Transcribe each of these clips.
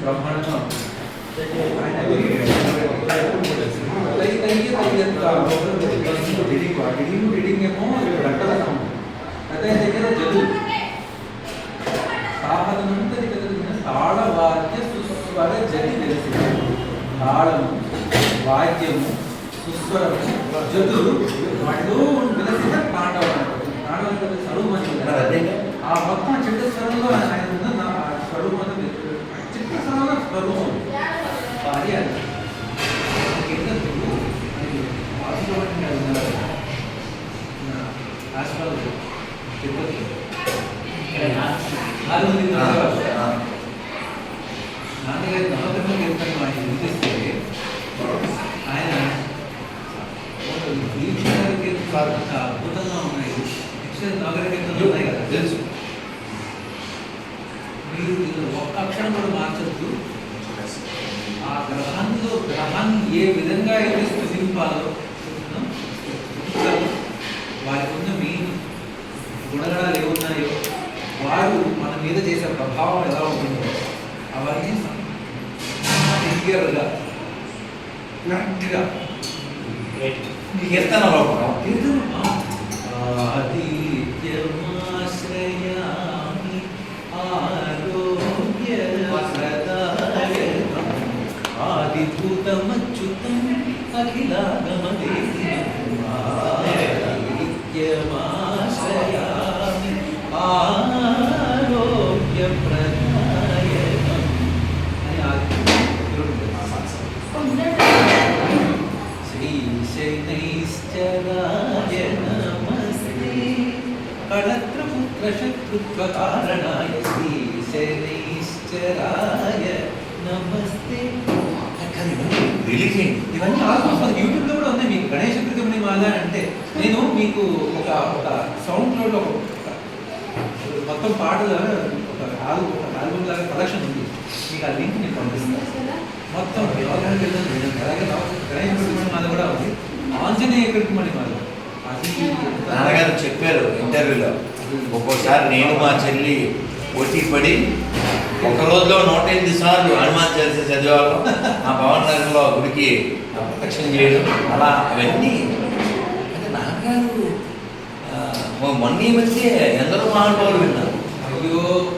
బ్రహ్మాండంగా ఉంటుంది ఆయన రీడింగ్ రీడింగ్ ఏమో రక్కల సౌండ్ అదే దగ్గర జల్లు సాధనంతరి కలిగిన తాళవాద్య సుస్వర జతి తెలిసింది తాళము వాద్యము సుస్వరము జతులు తాండవం తాండవం ఆ మొత్తం స్వరంలో ఆయన ఉన్న నా స్వరూపం అంతా చిట్ట స్వరంలో స్వరూపం భార్య హాస్పిటల్ తిరుపతి నాలుగు నాన్నగారి నవగ్రహం కీర్తనలు ఆయన వినిపిస్తే ఆయన దీక్షాల కీర్తనలు అంత అద్భుతంగా ఉన్నాయి దీక్ష నవగ్రహ కీర్తనలు ఉన్నాయి కదా తెలుసు మీరు ఇందులో ఒక్క అక్షరం కూడా మార్చద్దు. ఆ గ్రహంలో గ్రహాన్ని ఏ విధంగా అయితే స్థుతింపాలో వారికి ఉన్న మెయిన్ గుణగణాలు ఏమున్నాయో వారు మన మీద చేసే ప్రభావం ఎలా ఉంటుందో అవన్నీ క్లియర్గా కరెక్ట్గా కీర్తన లోపల ఆదిత్యమాశ్రయామి अखिलागमदेवाश्रयामि आरोग्यप्रदायकम् श्रीशैनैश्च राय नमस्ते कळत्रपुत्रशत्रुत्वकारणाय राय नमस्ते రిలీజ్ చేయండి. ఇవన్నీ ఆల్మోస్ట్ యూట్యూబ్లో కూడా ఉన్నాయి. మీకు గణేష కృతిమని మాల అంటే నేను మీకు ఒక ఒక సౌండ్ క్లౌడ్ ఒక మొత్తం పాటల ఒక ఆల్బమ్ ఒక ఆల్బమ్ లాగా కలెక్షన్ ఉంది. మీకు ఆ లింక్ నేను పంపిస్తాను. మొత్తం వ్యవహారం కింద అలాగే గణేష కృతిమని మాల కూడా ఉంది. ఆంజనేయ కృతిమని మాల నాన్నగారు చెప్పారు ఇంటర్వ్యూలో. ఒక్కోసారి నేను మా చెల్లి పోటీ పడి ఒక రోజులో నూట ఎనిమిది సార్లు హనుమాన్ చాలీసా చదివాను ఆ పవన్ నగర్లో గుడికి ప్రదక్షిణ చేయడం అలా అవన్నీ. అంటే నాన్నగారు మొన్న ఈ మధ్య ఎందరో మహానుభావులు విన్నారు. అయ్యో.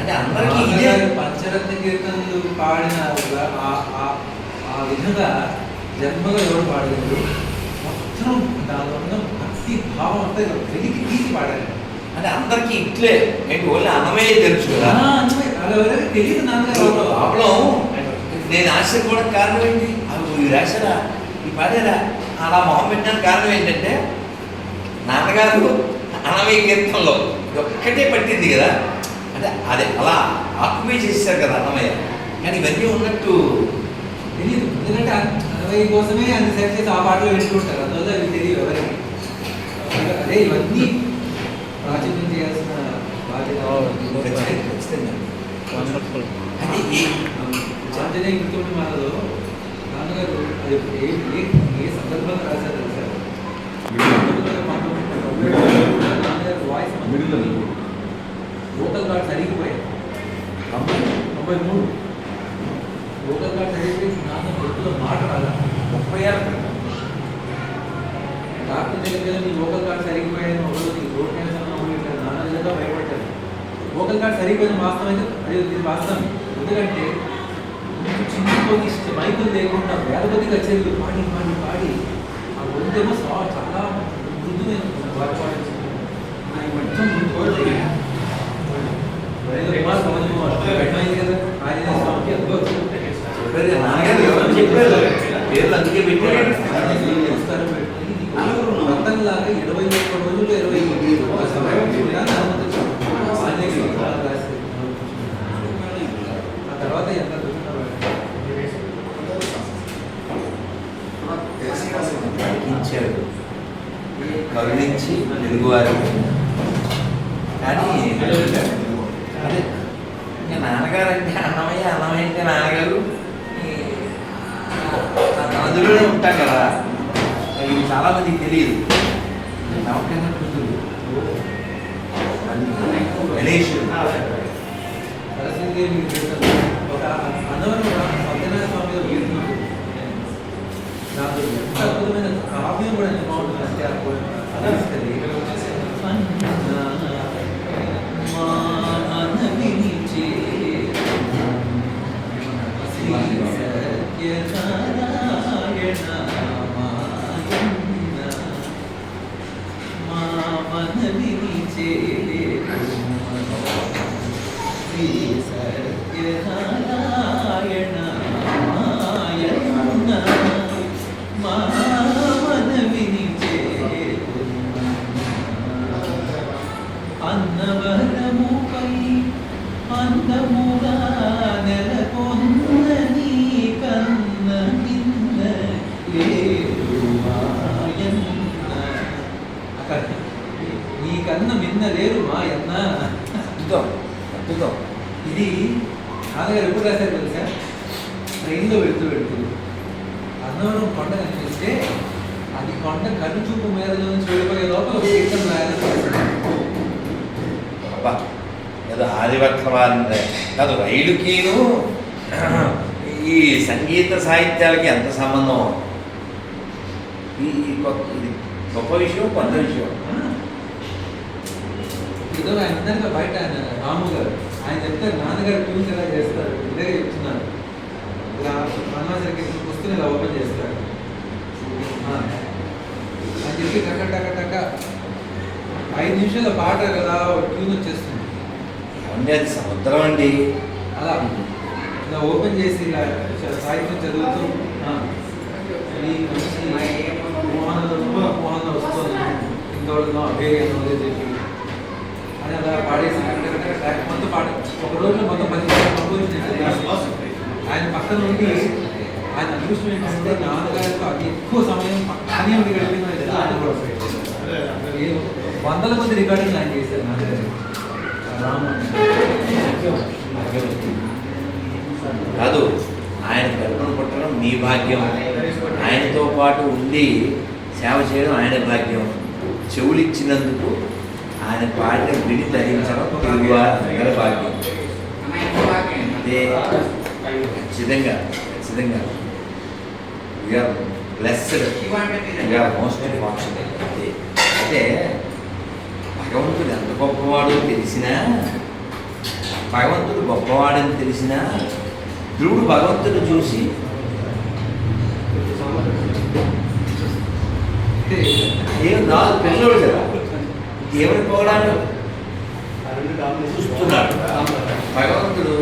అంటే అందరికీ ఇదే పంచరత్న కీర్తనలు పాడిన ఆ- విధంగా జన్మగా ఎవరు పాడలేదు. మొత్తం దానిలో భక్తి భావం అంతా వెలికి తీసి పాడారు. అంటే అందరికీ ఇట్లే. ఏంటి ఓన్లీ అన్నమే తెలుసు కదా? తెలియదు. ప్రాబ్లం నేను ఆశ్చర్యపోవడం కారణం ఏంటి? అవి రాశారా? ఈ పాడారా? అలా మొహం పెట్టడానికి కారణం ఏంటంటే నాన్నగారు అన్నమయ్య కీర్తనలో ఒక్కటే పట్టింది కదా. అంటే అదే అలా ఆక్యుపై చేశారు కదా అన్నమయ్య. కానీ ఇవన్నీ ఉన్నట్టు తెలియదు ఎందుకంటే అరవై కోసమే అన్ని సెట్ చేసి ఆ పాటలు వింటుంటారు అందువల్ల అవి తెలియదు ఎవరికి. అదే ఇవన్నీ ప్రాచుర్యం చేయాల్సిన అంటే ఈ కృతుడి మాటలో నాన్నగారు ఏ ఏ సందర్భంగా రాశారు తెలుసా? నాన్నగారు వాయిస్ లోకల్ కార్డ్స్ అడిగిపోయాయి తొంభై తొంభై మూడు. లోకల్ కార్డ్స్ అడిగిపోయి నాన్న వృత్తిలో మాట రాలా ముప్పై క్రితం డాక్టర్ దగ్గర నీ లోకల్ కార్డ్స్ అరిగిపోయాయని ఒకరోజు నీకు రోడ్ నిజంగా భయపడ్డారు లోకల్ కార్డ్స్ అరిగిపోయిన వాస్తవం అయితే అది ఇది వాస్తవం. ఎందుకంటే చిన్నపోయి మైకులు లేకుండా కొద్ది కచేరీలు పాడి పాడి పాడి. ఆ గొంతేమో సా- చాలా మృదుమైన వారి పాడింది ఆయన మొత్తం ముందు రిమార్క్ అర్థమైంది కదా? ఆంజనేయ స్వామికి అద్భుతం. చెప్పారు. కదా, నాన్నగారు ఎవరు చెప్పారు. పేర్లు అందుకే పెట్టారు. నమస్కారం పెట్టుకుని నీకు వ్రతంలాగా ఇరవై ఒక్క రోజులు ఇరవై ఇచ్చాడు కరుణించి తెలుగువారు కానీ అదే ఇంకా నాన్నగారు అంటే అన్నమయ్య అన్నమయ్య అంటే నాన్నగారు అందులోనే ఉంటాం కదా. ఇది చాలా మందికి తెలియదు. నమ్మకంగా కూతురు గణేష్. Manolo. అన్నవరముపై అందముగా నెలకొన్న నీ కన్న నిన్న లేదు అక్కడ నీ కన్న మిన్న లేరు మాయన్న అద్భుతం అద్భుతం ఇది నాన్నగారు ఎప్పుడు రాశారు తెలుసా ట్రైన్లో వెళ్తూ వెళ్తూ అన్నవరం కొండ కనిపిస్తే అది కొండ కనుచూపు మేరలో నుంచి వెళ్ళిపోయే లోపల ఒక కీర్తన రాయాలని ఏదో కాదు రైలుకిను ఈ సంగీత సాహిత్యాలకి ఎంత సంబంధం? ఈ గొప్ప- ఇది గొప్ప విషయం కొత్త విషయం. ఏదో ఆయన ఇందాక బయట ఆయన రాము గారు. ఆయన చెప్తారు నాన్నగారు ట్యూన్స్ ఎలా చేస్తారు? ఇదే చెప్తున్నారు. ఇలా అన్నాసరికి పుస్తకం ఇలా ఓపెన్ చేస్తారు. ఆ. అని చెప్పి టక్క టక్క టక్క ఐదు నిమిషాల పాట కదా ట్యూన్ వచ్చేస్తుంది. ఏమండి అది సముద్రం అండి. అలా. ఇలా ఓపెన్ చేసి ఇలా సాహిత్యం చదువుతూ మోహన మోహన వస్తుంది. ఇంతవరకు అభేయం చెప్పి. అని అలా పాడేసి మొత్తం పాట ఒక రోజులో మొత్తం పది. ఆయన పక్కన ఉండి ఆయన అదృష్టం ఏంటంటే నాన్నగారితో అతి ఎక్కువ సమయం పక్కనే ఉండి గడిపిన వందల కొద్ది రికార్డింగ్ ఆయన చేశారు నాన్నగారు. కాదు ఆయన కల్పన పుట్టడం మీ భాగ్యం. ఆయనతో పాటు ఉండి సేవ చేయడం ఆయన భాగ్యం. చెవులు ఇచ్చినందుకు ఆయన పాట విని ధరించడం తెలుగువారి భాగ్యం. అదే ఖచ్చితంగా ఖచ్చితంగా. We are blessed we are most fortunate అదే అంటే భగవంతుడు ఎంత గొప్పవాడో తెలిసినా భగవంతుడు గొప్పవాడని తెలిసినా ధ్రువుడు భగవంతుడు చూసి ఏం నాలుగు పిల్లలు కదా? దేవుని చూస్తున్నాడు. భగవంతుడు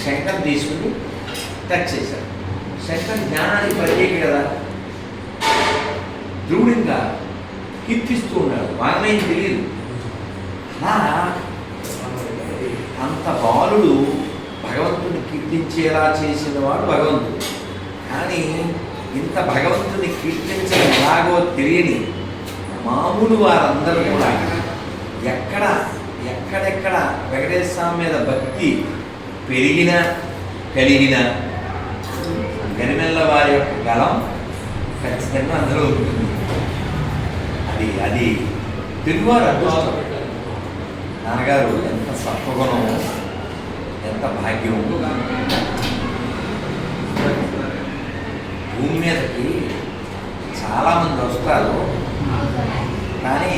శంకర్ తీసుకుని టచ్ చేశాడు. శంకర్ జ్ఞానానికి ప్రత్యేక కదా? ధ్రువుడు ఇంకా కీర్తిస్తూ ఉన్నాడు. వాగ్మయం తెలియదు అలా అంత బాలుడు భగవంతుని కీర్తించేలా చేసిన వాడు భగవంతుడు. కానీ ఇంత భగవంతుని కీర్తించడం ఎలాగో తెలియని మామూలు వారందరూ కూడా ఎక్కడ ఎక్కడెక్కడ వెంకటేశ్వర స్వామి మీద భక్తి పెరిగినా కలిగిన గరిమెల్ల వారి యొక్క గలం ఖచ్చితంగా అందులో ఉంటుంది. అది అది తెలుగువారు అదృష్టం నాన్నగారు ఎంత సత్వగుణము ఎంత భాగ్యము భూమి మీదకి చాలామంది వస్తారు కానీ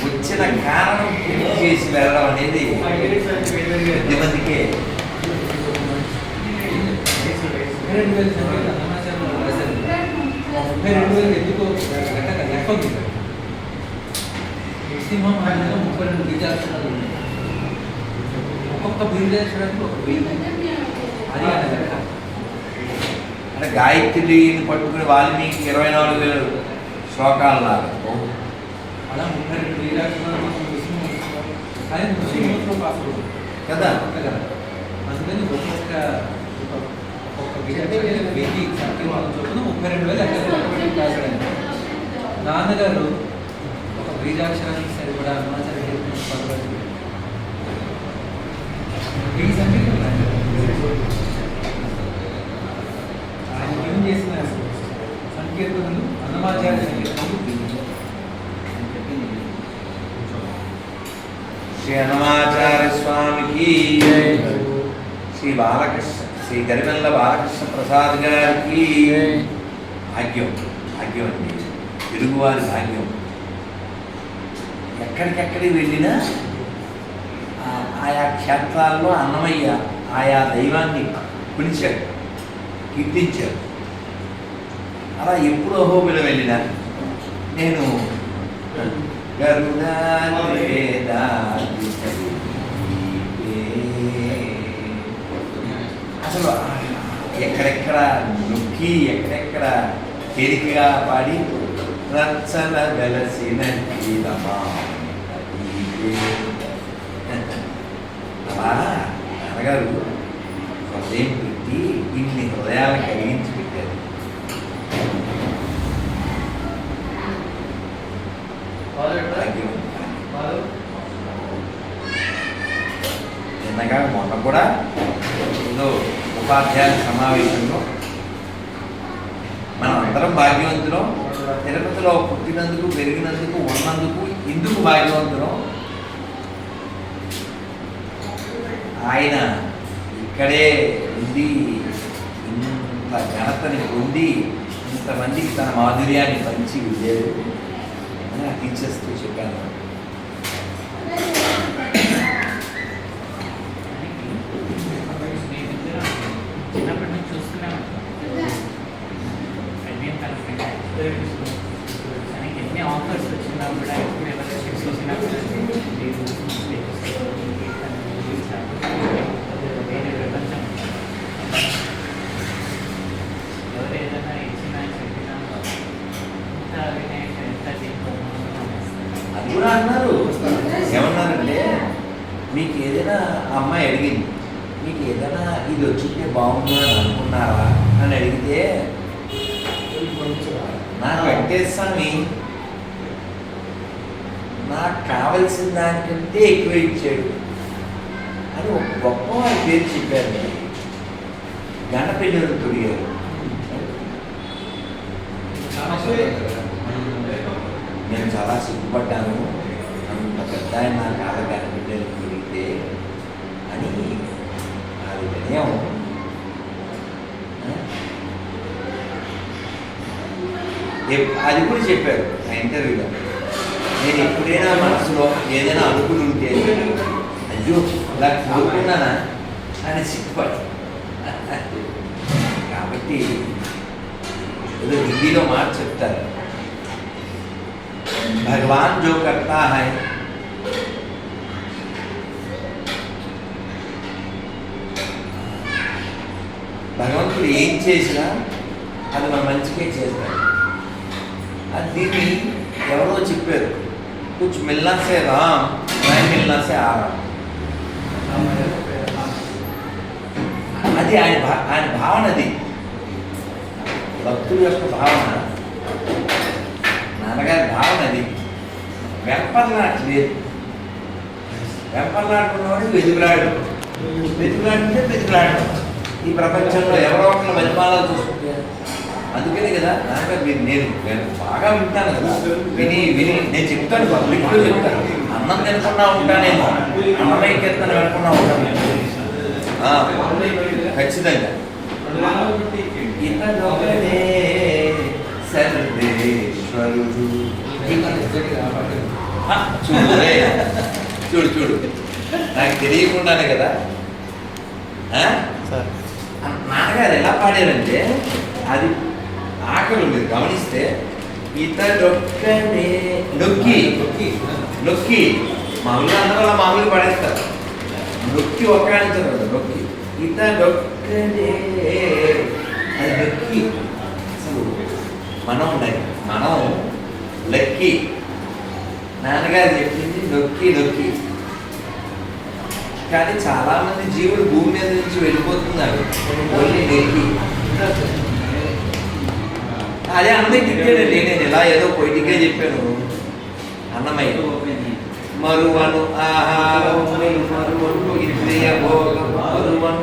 వచ్చిన కారణం పూర్తి చేసి వెళ్ళడం అనేది కొద్ది మందికే రెండు వేల ఎందుకో లెక్క ఉంది నృసింహం ఆయనలో ముప్పై రెండు బీజాక్షరాలు ఉన్నాయి ఒక్కొక్క బీజాక్షరానికి ఒక వెయ్యి అది అంటే గాయత్రిని పట్టుకుని వాల్మీకి ఇరవై నాలుగు వేల శ్లోకాలు లాగా అలా ముప్పై రెండు బీజాక్షరాలు. కానీ పాస్ కదా? కదా. అందుకని ఒక్కొక్క ఒక- ఒక్కొక్క బీజాక్షరం వెయ్యి సంఖ్యలు చొప్పున ముప్పై రెండు వేలు ఎక్కడ. నాన్నగారు ఒక బీజాక్షరానికి ఆయన ఏం చేసిన సంకీర్తనలు అన్నమాచార్య సంకీర్తనలు శ్రీ హనుమాచార్య స్వామికి శ్రీ బాలకృష్ణ శ్రీ గరిమెల్ల బాలకృష్ణ ప్రసాద్ గారికి భాగ్యం భాగ్యం అండి తెలుగువారి భాగ్యం ఎక్కడికెక్కడికి వెళ్ళినా ఆయా క్షేత్రాల్లో అన్నమయ్య ఆయా దైవాన్ని పిలిచాడు కీర్తించాడు. అలా ఎప్పుడు అహోబిలం వెళ్ళినా నేను అసలు ఎక్కడెక్కడ నొక్కి ఎక్కడెక్కడ తేలికగా పాడి రచ్చల వెలసిన గీతమా అలా నాన్నగారు హృదయం పెట్టి ఇన్ని హృదయాలు కలిగించి పెట్టారు నిన్నగా మొన్న కూడా ఏదో ఉపాధ్యాయుల సమావేశంలో మనం అందరం భాగ్యవంతులం తిరుపతిలో జరిగినందుకు పెరిగినందుకు ఉన్నందుకు ఎందుకు భాగ్యవంతులం ఆయన. ఇక్కడే ఉండి ఇంత ఘనతని పొంది ఇంతమందికి తన మాధుర్యాన్ని పంచి వెళ్ళారు అని ఆ టీచర్స్తో చెప్పాను చిన్నప్పటి నుంచి చూస్తూనే ఉంటాం నేను తన ఫ్రెండ్ తనకి ఎన్ని ఆఫర్స్ వచ్చినా కూడా ఎప్పుడు ఎవరైనా షిప్స్ వచ్చినా కూడా లేదు వేరే ప్రపంచం ఎవరు ఏదైనా ఇచ్చినా చెప్పినా ఎంత వినయంగా ఎంత చేయకుండా అది కూడా అన్నారు ఏమన్నారంటే మీకు ఏదైనా అమ్మాయి అడిగింది మీకు ఏదైనా ఇది వచ్చింటే బాగుంది అని అనుకున్నారా అని అడిగితే నాకు వెంకటేశ్వమి నాకు కావలసిన దానికంటే ఎక్కువ ఇచ్చాడు. అని ఒక గొప్ప వారి పేరు చెప్పారు. గణపెల్లి తొడిగారు నేను చాలా సిగ్గుపడ్డాను. అంత పెద్ద ఆయన నా కాళ్ళ తిరిగితే అని అది వినయం ఎప్- అది కూడా చెప్పారు ఆ ఇంటర్వ్యూలో నేను ఎప్పుడైనా మనసులో ఏదైనా అనుకుని ఉంటే అయ్యో ఇలా కోరుకున్నానా అని సిగ్గుపడి కాబట్టి ఏదో హిందీలో మాట చెప్తారు भगवान जो करता है భగవంతుడు ఏం చేసినా అది మన మంచికే చేస్తాడు. అది దీన్ని ఎవరో చెప్పారు. కుచ్ మిల్లాసే రామ్ మై మిల్లాసే ఆరామ్. అది ఆయన ఆయన భావన అది. భక్తుడి యొక్క భావన. నాన్నగారి భావన అది. వెంపర్లాట లేదు. వెంపర్లాట ఉన్నవాడు వెతుకులాడు వెతుకులాడితే వెతుకులాడటం ఈ ప్రపంచంలో ఎవరో ఒకరు మధ్యమాలలో చూసుకుంటే అందుకనే కదా నాకు మీరు నేను నేను బాగా వింటాను విని విని నేను చెప్తాను పబ్లిక్ చెప్తాను. అన్నం తినకుండా ఉంటానేమో. అన్నమయ్య కీర్తన వినకుండా ఉంటాను. ఖచ్చితంగా. సర్వేశ్వరుడు. చూడు చూడు చూడు. నాకు తెలియకుండానే కదా. ఆ? నాన్నగారు ఎలా పాడారంటే అది ఆకలి మీరు గమనిస్తే ఇతడొక్కడే నొక్కి నొక్కి మామూలుగా అందరూ అలా మామూలుగా పడేస్తారు. నొక్కి ఒక్కాడించరు నొక్కి. ఇతడొక్కడే అది నొక్కి. మనం మనం లెక్కి. నాన్నగారు చెప్పింది నొక్కి నొక్కి. కానీ చాలా మంది జీవులు భూమి మీద నుంచి వెళ్ళిపోతున్నారు. ఓన్లీ అదే అన్నయ్య తిట్టాడండి నేను ఇలా ఏదో పొయిటిగా చెప్పాను. అన్నమయ్య. మరువను ఆహారం మరువను ఇంద్రియ భోగం మరువను.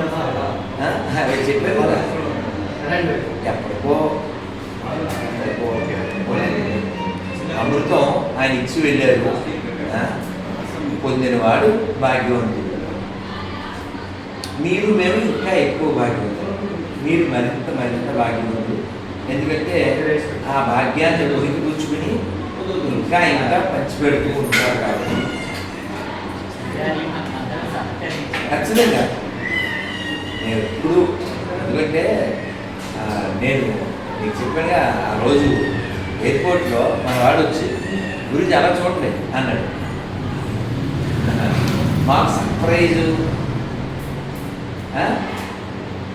ఆ, అవి చెప్పారు కదా. ఎప్పటికో అమృతం ఆయన ఇచ్చి వెళ్ళారు. పొందినవాడు భాగ్యవంతుడు. మీరు మేము ఇంకా ఎక్కువ భాగ్యవంతులు. మీరు మరింత మరింత భాగ్యవంతులు. ఎందుకంటే ఆ భాగ్యాన్ని ఒరికి కూర్చుకుని ఇంకా ఇంకా పంచిపెడుతూ ఉంటారు కాబట్టి. ఖచ్చితంగా. నేను ఎప్పుడు ఎందుకంటే నేను నీకు చెప్పానుగా ఆ రోజు ఎయిర్పోర్ట్లో మన వాడు వచ్చి గురించి అలా చూడలేదు అన్నాడు. మాకు సర్ప్రైజు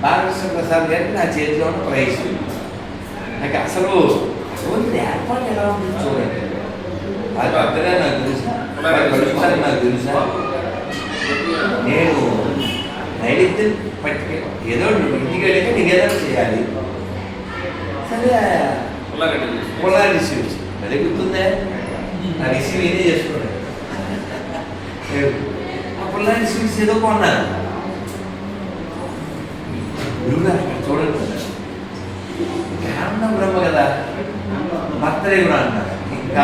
బాలకృష్ణ ప్రసాద్ గారికి నా చేతిలో ఉన్న ప్రైజ్. నాకు అసలు అసలు ఏర్పాటు ఎలా ఉంటుంది చూడండి. అది పక్కనే నాకు తెలుసా. అది కలుస్తాను నాకు తెలుసా? నేను నైవేద్యం పట్టుకే ఏదో ఇంటికి వెళ్ళి నీకు ఏదో చేయాలి. సరే. పొలా రిసీవ్ అదే గుర్తుందే? ఆ రిసీవ్ ఏదే చేసుకున్నాడు. ఆ పొలా రిసీవ్స్ ఏదో కొన్నాను. గురువుగారు ఇక్కడ చూడండి. కారణం బ్రహ్మ కదా. భర్తలే కూడా అంటారు. ఇంకా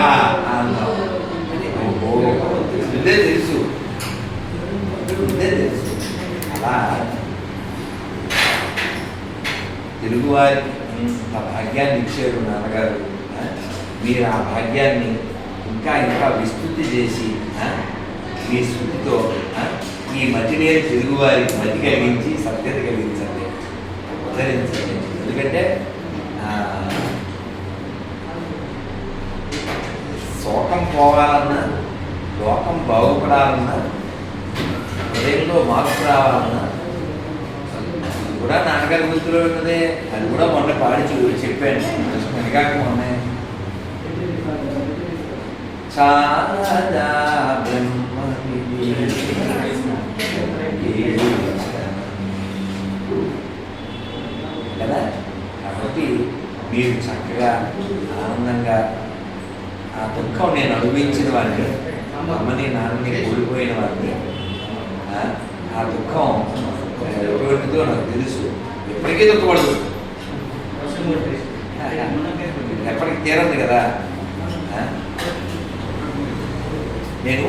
అన్నాం అంటే తెలుసు. తెలుసు. అలా. తెలుగువారికి ఇంత భాగ్యాన్ని ఇచ్చారు నాన్నగారు. మీరు ఆ భాగ్యాన్ని ఇంకా ఇంకా విస్తృతి చేసి మీ శృతితో ఈ ఈ మధ్యనేరు తెలుగువారికి మతి కలిగించి సత్యత కలిగించాను ధరించండి ఎందుకంటే శోకం పోవాలన్నా లోకం బాగుపడాలన్నా హృదయంలో మార్పు రావాలన్నా అది కూడా నాన్నగారి గుర్తులో ఉన్నదే. అది కూడా మొన్న పాడి చెప్పాను. వెనకాక మొన్న. చాలా బ్రహ్మ కదా కాబట్టి మీరు చక్కగా ఆనందంగా ఆ దుఃఖం నేను అనుభవించిన వాడిని అమ్మని నాన్నని కోల్పోయిన వాడిని ఆ, దుఃఖం ఎటువంటిదో నాకు తెలుసు. ఎప్పటికీ దుఃఖపడదు. ఎప్పటికి తీరదు కదా. నేను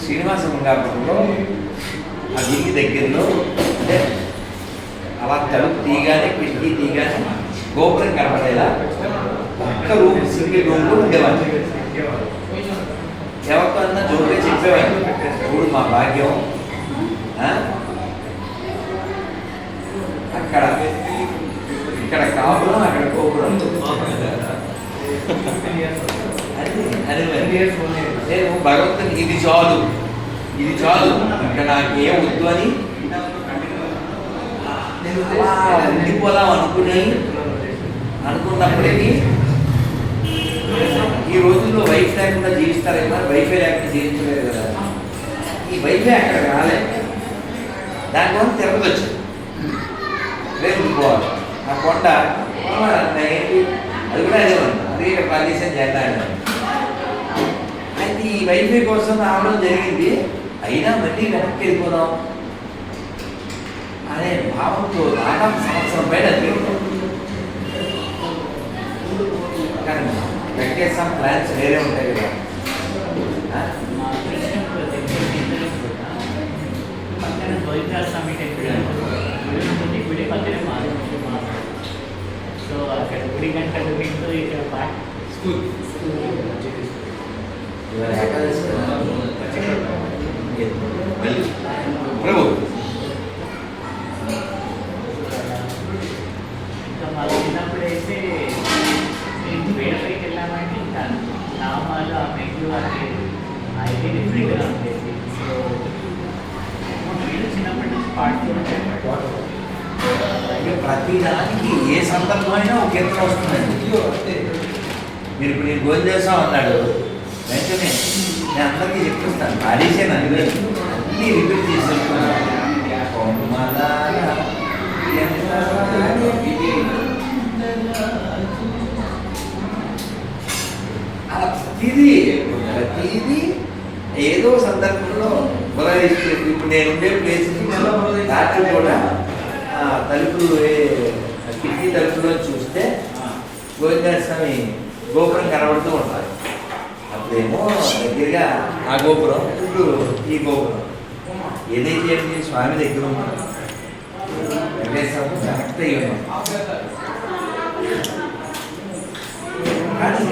శ్రీనివాస మంగాపురంలో ఆ దిగి దగ్గరలో అంటే అలా తలుపు తీగానే కిటికీ తీగానే గోపురం కనపడేలా? ఒక్క రూమ్ సింగిల్ రూమ్ ఉండేవాడిని ఎవరితో అన్నా జోరుగా చెప్పేవాడిని చూడు మా భాగ్యం. అక్కడ ఇక్కడ కాపురం అక్కడ గోపురం. నేను భగవంతుని ఇది చాలు. ఇది చాలు. ఇంకా నాకు ఏం వద్దు అని. నేను ఉండిపోదాం అనుకునే అనుకున్నప్పటికీ ఈ రోజుల్లో వైఫ్ లేకుండా జీవిస్తారేమో వైఫై లేకుండా జీవించలేదు కదా. ఈ వైఫై అక్కడ రాలేదు దానికోసం తిరుపతి వచ్చింది రేపు పోవాలి. ఆ కొండ ఏంటి? అది కూడా అదే ఉంది. అది ఇక్కడ పనిచేసాను చేద్దాను అయితే ఈ వైఫై కోసం రావడం జరిగింది. అయినా మళ్ళీ వెనక్కి వెళ్ళిపోదాం. అనే భావంతో దాదాపు సంవత్సరం పైన తిరుగుతాం కానీ వెంకటేశ్వర ప్లాన్స్ వేరే ఉంటాయి కదా ఆ? మా కృష్ణపురం దగ్గర ఇద్దరు కూడా పక్కన గోవిందరాజ స్వామి టెంపుల్ గుడి ఉంటుంది ప్లాన్స్ వేరే మా మా సో అక్కడ గుడి గంట వింటూ ఇక్కడ స్కూల్ స్కూల్ ఇవాళ ఏకాదశి కదా? మళ్ళీ ప్రభు ఇంకా మా చిన్నప్పుడైతే మేము వేడపైకి వెళ్ళామంటే ఇంకా నామాలు ఆ మెట్లు అది అయితే డిఫరెంట్గా ఉండేది సో వీళ్ళు చిన్నప్పటి నుంచి పాడుతూ ఉంటారు ఇక ప్రతి దానికి ఏ సందర్భమైనా ఒక ఎత్తు వస్తుందండి అంతే మీరు ఇప్పుడు నేను గోల్ చేస్తాం అన్నాడు వెంటనే నేను అందరికీ చెప్పిస్తాను పాడేసాను అన్ని అన్నీ రిపీట్ చేసి చెప్తున్నాను కొమ్మలాల ఎంత అలా ప్రతిదీ ప్రతిదీ ఏదో సందర్భంలో మొదలైతే ఇప్పుడు నేను ఉండే ప్లేస్ రాత్రి కూడా తలుపులు కిటికీ తలుపులో చూస్తే గోవిందరాజ స్వామి గోపురం కనబడుతూ ఉంటారు అప్పుడేమో దగ్గరగా ఆ గోపురం? ఇప్పుడు ఈ గోపురం. ఏదైతే ఏంటి స్వామి దగ్గర ఉన్నాం వెంకటేశ్వర కనెక్ట్ అయ్యి ఉన్నాం కానీ